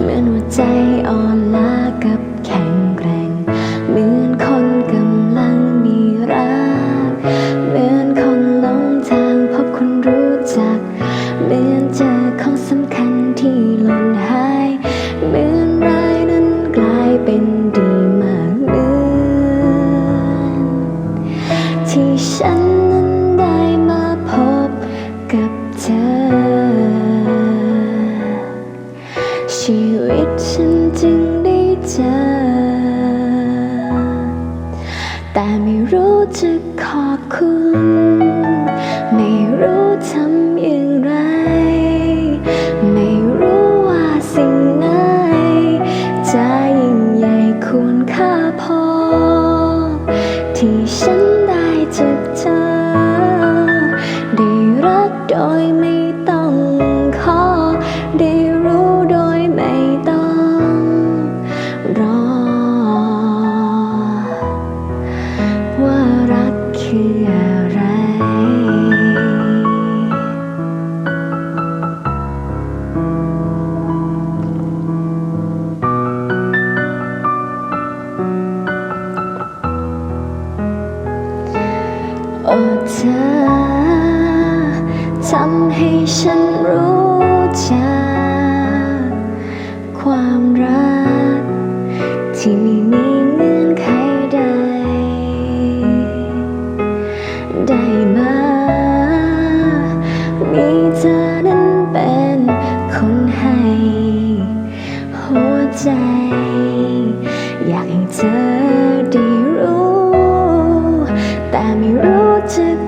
เหมือนหัวใจอ่อนล้ากับแข็งแกร่ง เหมือนคนกำลังมีรัก เหมือนคนหลงทางพบคนรู้จัก เหมือนเจอของสำคัญที่หล่นหาย เหมือนร้ายนั้นกลายเป็นดีมากเหมือนที่ฉัน แต่ไม่รู้จะขอบคุณ ไม่รู้ทำอย่างไร ไม่รู้ว่าสิ่งไหน จะยิ่งใหญ่ควรค่าพอ ที่ฉันได้เจอเธอ ได้รักโดยไม่ต้อง เธอทำให้ฉันรู้จักความรัก ที่ไม่มีเงื่อนไขใด ได้มา มีเธอนั้นเป็นคนให้ หัวใจ watch